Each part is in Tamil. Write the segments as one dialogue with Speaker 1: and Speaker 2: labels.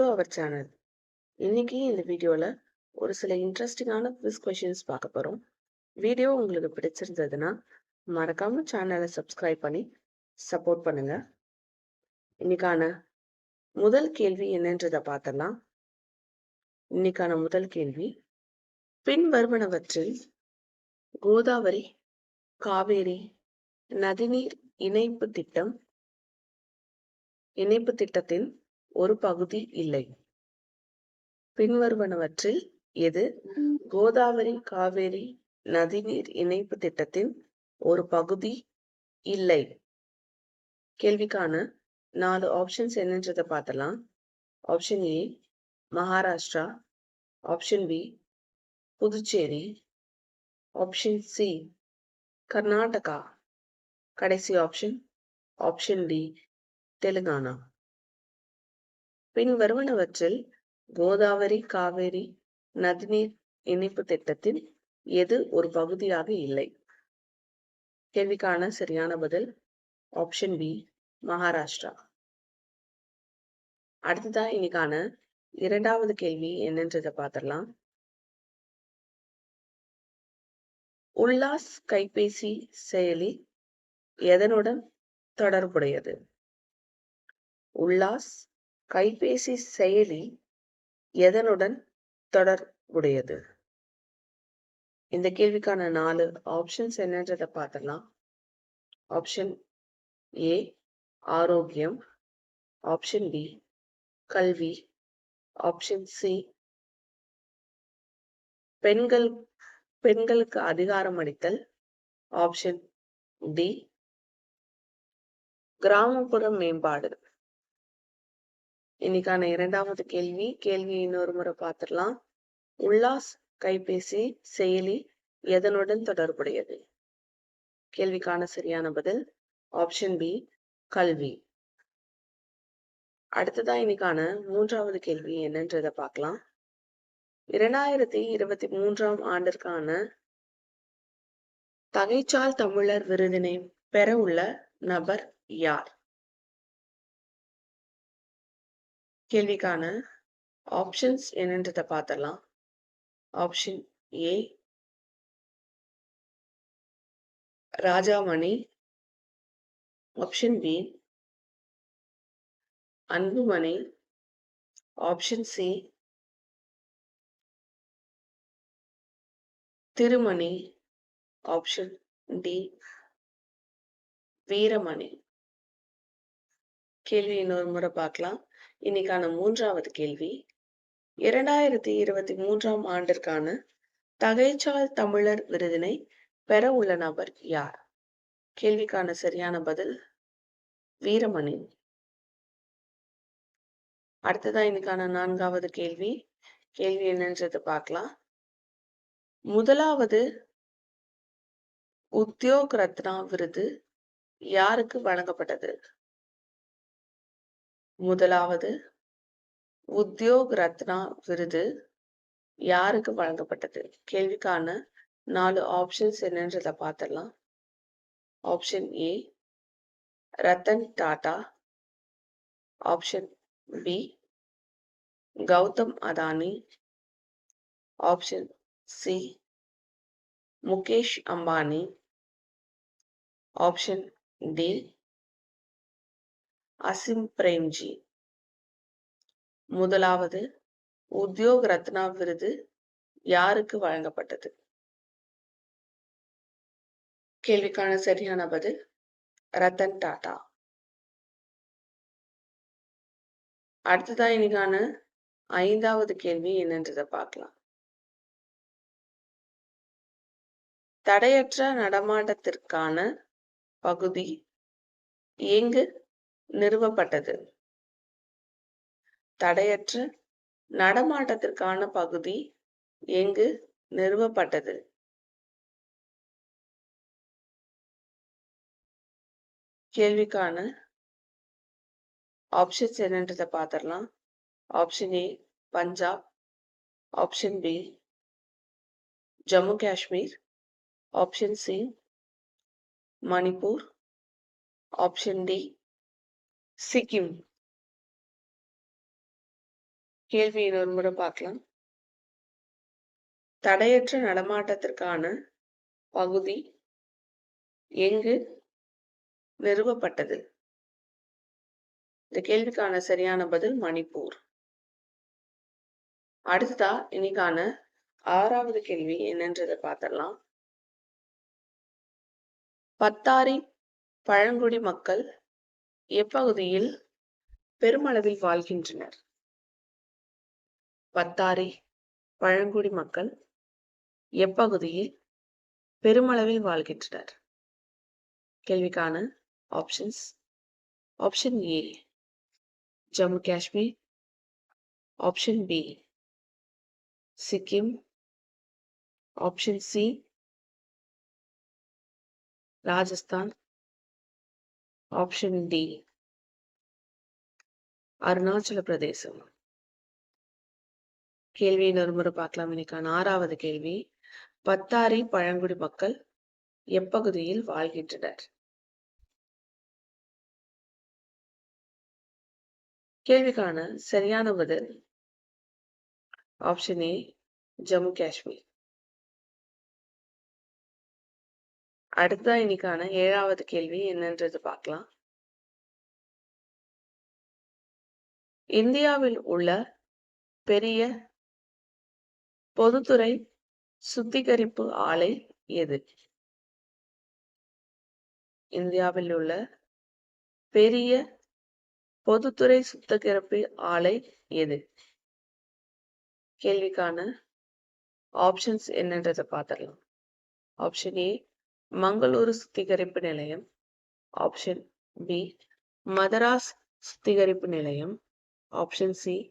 Speaker 1: டு அவர் சேனல் இன்னைக்கு இந்த வீடியோவில் ஒரு சில இன்ட்ரெஸ்டிங்கான குவிஸ் கொஷின்ஸ் பார்க்க போகிறோம் வீடியோ உங்களுக்கு பிடிச்சிருந்ததுன்னா மறக்காம சேனலை சப்ஸ்கிரைப் பண்ணி சப்போர்ட் பண்ணுங்க. இன்னைக்கான முதல் கேள்வி என்னன்றதை பார்த்தலாம் இன்னைக்கான முதல் கேள்வி பின்வருவனவற்றில் கோதாவரி காவேரி நதிநீர் இணைப்பு திட்டம் இணைப்பு திட்டத்தின் ஒரு பகுதி இல்லை. பின்வருவனவற்றில் எது? கோதாவரி காவேரி நதிநீர் இணைப்பு திட்டத்தின் ஒரு பகுதி இல்லை. கேள்விக்கான நாலு ஆப்ஷன்ஸ் என்னன்றதை பார்த்தலாம் option A Maharashtra. Option B Puducherry. Option C Karnataka. கடைசி ஆப்ஷன் ஆப்ஷன் டி தெலுங்கானா. பின் வருவனவற்றில் கோதாவரி காவேரி நதிநீர் இணைப்பு திட்டத்தின் எது ஒரு பகுதியாக இல்லை? கேள்விக்கான சரியான பதில் ஆப்ஷன் பி மகாராஷ்டிரா. அடுத்ததா இன்னைக்கான இரண்டாவது கேள்வி என்னன்றதை பார்த்துடலாம். உல்லாஸ் கைபேசி செயலி எதனுடன் தொடர்புடையது? உல்லாஸ் கைபேசி செயலி எதனுடன் தொடர்புடையது? இந்த கேள்விக்கான நாலு ஆப்ஷன்ஸ் என்னன்றதை பார்த்தலாம் ஆப்ஷன் ஏ ஆரோக்கியம். ஆப்ஷன் பி கல்வி. ஆப்ஷன் சி பெண்கள் பெண்களுக்கு அதிகாரம் அளித்தல். ஆப்ஷன் டி கிராமப்புற மேம்பாடு. இன்னைக்கான இரண்டாவது கேள்வி கேள்வி இன்னொரு முறை பார்த்துடலாம். உல்லாஸ் கைபேசி செயலி எதனுடன் தொடர்புடையது? கேள்விக்கான சரியான பதில் ஆப்ஷன் பி கல்வி. அடுத்ததா இன்னைக்கான மூன்றாவது கேள்வி என்னன்றதை பார்க்கலாம். இரண்டாயிரத்தி இருபத்தி மூன்றாம் ஆண்டிற்கான தகைச்சால் தமிழர் விருதினை பெற உள்ள நபர் யார்? கேள்விக்கான ஆப்ஷன்ஸ் என்னன்றதை பார்த்தலாம் option A Rajamani. Option B Anbumani. Option C Thirumani. Option D Veeramani. கேள்வி இன்னொரு முறை பார்க்கலாம் இன்னைக்கான மூன்றாவது கேள்வி. இரண்டாயிரத்தி இருபத்தி மூன்றாம் ஆண்டிற்கான தகைச்சால் தமிழர் விருதினை பெற உள்ள நபர் யார்? கேள்விக்கான சரியான பதில் வீரமணி. அடுத்ததான் இன்னைக்கான நான்காவது கேள்வி. கேள்வி என்னன்றது பார்க்கலாம். முதலாவது உத்தியோக் ரத்னா விருது யாருக்கு வழங்கப்பட்டது? முதலாவது உத்தியோக் ரத்னா விருது யாருக்கு வழங்கப்பட்டது? கேள்விக்கான நாலு ஆப்ஷன்ஸ் என்னன்றதை பார்த்துடலாம். Option A Ratan Tata option B Gautam Adani. Option C Mukesh Ambani. Option D Azim Premji. முதலாவது உத்யோக் ரத்னா விருது யாருக்கு வழங்கப்பட்டது? கேள்விக்கான சரியான பதில் ரத்தன் டாடா அடுத்ததா இன்னைக்கான ஐந்தாவது கேள்வி என்னன்றதை பார்க்கலாம். தடையற்ற நடமாட்டத்திற்கான பகுதி எங்கு? நிறுவப்பட்டது. தடையற்ற நடமாட்டத்திற்கான பகுதி எங்கு நிறுவப்பட்டது? கேள்விக்கான ஆப்ஷன்ஸ் என்னன்றதை பார்த்துடலாம். Option A Punjab option B Jammu Kashmir option C Manipur option D Sikkim கேள்வி இன்னொரு முறை பார்க்கலாம். தடையற்ற நடமாட்டத்திற்கான பகுதி எங்கு நிறுவப்பட்டது? இந்த கேள்விக்கான சரியான பதில் மணிப்பூர். அடுத்ததா இன்னைக்கான ஆறாவது கேள்வி என்னன்றதை பார்த்திடலாம். பத்தாரி பழங்குடி மக்கள் எப்பகுதியில் பெருமளவில் வாழ்கின்றனர்? பத்தாரி பழங்குடி மக்கள் எப்பகுதியில் பெருமளவில் வாழ்கின்றனர்? கேள்விக்கான options option A Jammu Kashmir option B Sikkim option C Rajasthan option D Arunachal பிரதேசம். கேள்வி நறுமுறை பார்க்கலாம் இன்னைக்கான ஆறாவது கேள்வி. பத்தாரி பழங்குடி மக்கள் எப்பகுதியில் வாழ்கின்றனர்? கேள்விக்கான சரியான பதில். Option A Jammu Kashmir. அடுத்த இன்னைக்கான ஏழாவது கேள்வி என்னன்றது பார்க்கலாம். இந்தியாவில் உள்ள பெரிய பொதுத்துறை சுத்திகரிப்பு ஆலை எது? இந்தியாவில் உள்ள பெரிய பொதுத்துறை சுத்திகரிப்பு ஆலை எது? கேள்விக்கான ஆப்ஷன்ஸ் என்னன்றதை பார்த்துடலாம். ஆப்ஷன் ஏ மங்களூரு சுத்திகரிப்பு நிலையம். ஆப்ஷன் பி மதராஸ் சுத்திகரிப்பு நிலையம். ஆப்ஷன் சி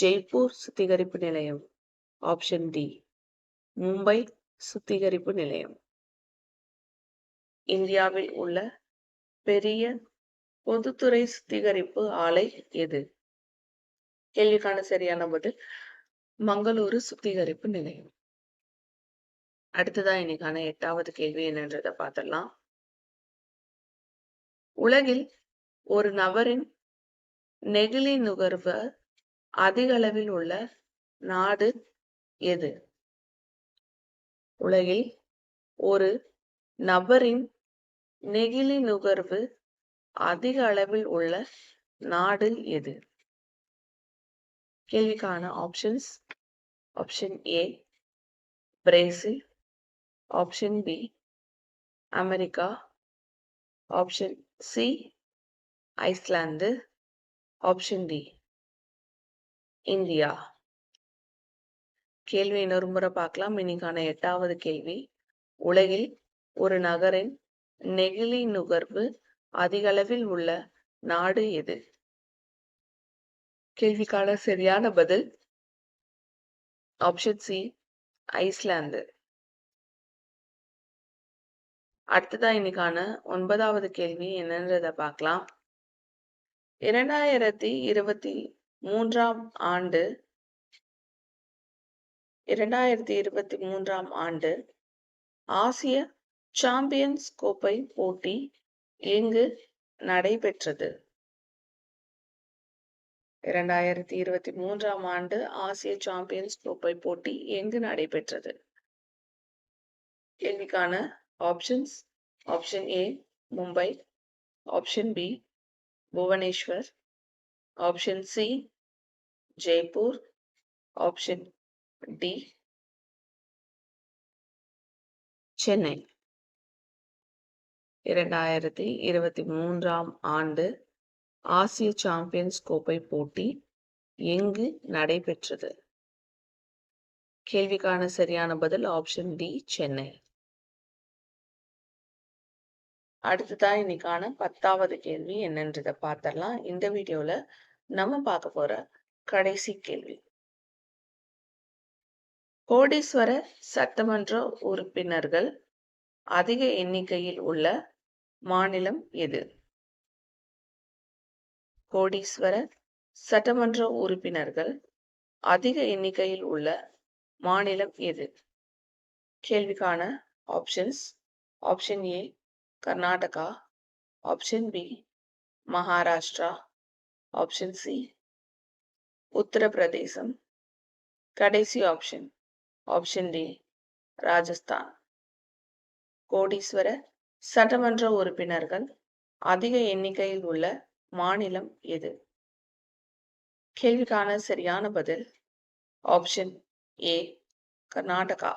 Speaker 1: ஜெய்ப்பூர் சுத்திகரிப்பு நிலையம். ஆப்ஷன் டி மும்பை சுத்திகரிப்பு நிலையம். இந்தியாவில் உள்ள பெரிய பொதுத்துறை சுத்திகரிப்பு ஆலை எது? கேள்விக்கான சரியான பதில் மங்களூரு சுத்திகரிப்பு நிலையம். அடுத்ததா இன்னைக்கான எட்டாவது கேள்வி என்னன்றத பார்த்துடலாம். உலகில் ஒரு நபரின் நெகிழி நுகர்வு அதிக அளவில் உள்ள நாடு எது? உலகில் ஒரு நபரின் நெகிழி நுகர்வு அதிக அளவில் உள்ள நாடு எது? கேள்விக்கான options option A Brazil option B America option C Iceland option D India கேள்வி இன்னொரு முறை பார்க்கலாம். இன்னைக்கான எட்டாவது கேள்வி. உலகில் ஒரு நகரின் நெகிழி நுகர்வு அதிகளவில் உள்ள நாடு எது? கேள்விக்கான சரியான பதில் ஆப்ஷன் சி ஐஸ்லாந்து அடுத்ததா இன்னைக்கான ஒன்பதாவது கேள்வி என்னன்றத பார்க்கலாம். இரண்டாயிரத்தி இருபத்தி மூன்றாம் ஆண்டு இரண்டாயிரத்தி இருபத்தி மூன்றாம் ஆண்டு ஆசிய சாம்பியன்ஸ் கோப்பை போட்டி எங்கு நடைபெற்றது? இரண்டாயிரத்தி இருபத்தி மூன்றாம் ஆண்டு ஆசிய சாம்பியன்ஸ் கோப்பை போட்டி எங்கு நடைபெற்றது? கேள்விக்கான options option A Mumbai option B Bhubaneswar option C Jaipur option D Chennai இரண்டாயிரத்தி இருபத்தி மூன்றாம் ஆண்டு ஆசிய சாம்பியன்ஸ் கோப்பை போட்டி எங்கு நடைபெற்றது? கேள்விக்கான சரியான பதில் ஆப்ஷன் டி சென்னை அடுத்ததான் இன்னைக்கான பத்தாவது கேள்வி என்னன்றதை பார்த்தரலாம் இந்த வீடியோல நம்ம பார்க்க போற கடைசி கேள்வி. கோடீஸ்வர சட்டமன்ற உறுப்பினர்கள் அதிக எண்ணிக்கையில் உள்ள மாநிலம் எது? கோடீஸ்வர சட்டமன்ற உறுப்பினர்கள் அதிக எண்ணிக்கையில் உள்ள மாநிலம் எது? கேள்விக்கான options option A Karnataka option B Maharashtra option C Uttar Pradesh. கடைசி ஆப்ஷன் ஆப்ஷன் டி ராஜஸ்தான். கோடீஸ்வர சட்டமன்ற உறுப்பினர்கள் அதிக எண்ணிக்கையில் உள்ள மாநிலம் எது? கேள்விக்கான சரியான பதில் ஆப்ஷன் ஏ கர்நாடகா.